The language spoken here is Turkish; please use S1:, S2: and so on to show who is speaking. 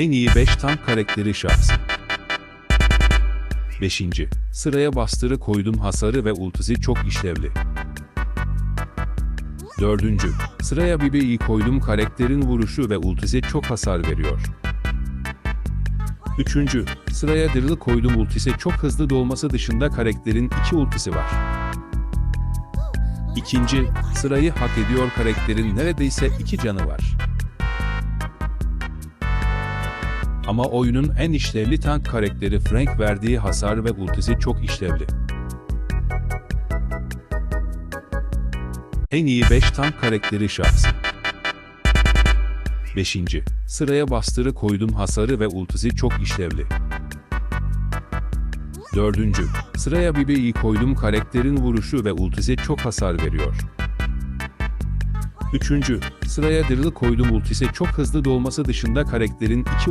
S1: En iyi 5 tank karakteri şahsı. 5. Sıraya bastırı koydum hasarı ve ultisi çok işlevli. 4. Sıraya BB'yi koydum karakterin vuruşu ve ultisi çok hasar veriyor. 3. Sıraya Drill'ı koydum ultisi çok hızlı dolması dışında karakterin 2 ultisi var. 2. Sırayı hak ediyor karakterin neredeyse 2 canı var. Ama oyunun en işlevli tank karakteri Frank verdiği hasar ve ultisi çok işlevli. En iyi 5 tank karakteri şahsı. 5. Sıraya bastırı koydum hasarı ve ultisi çok işlevli. 4. Sıraya BB'yi koydum karakterin vuruşu ve ultisi çok hasar veriyor. 3. Sıraya Drill'ı koydum ultisi çok hızlı dolması dışında karakterin 2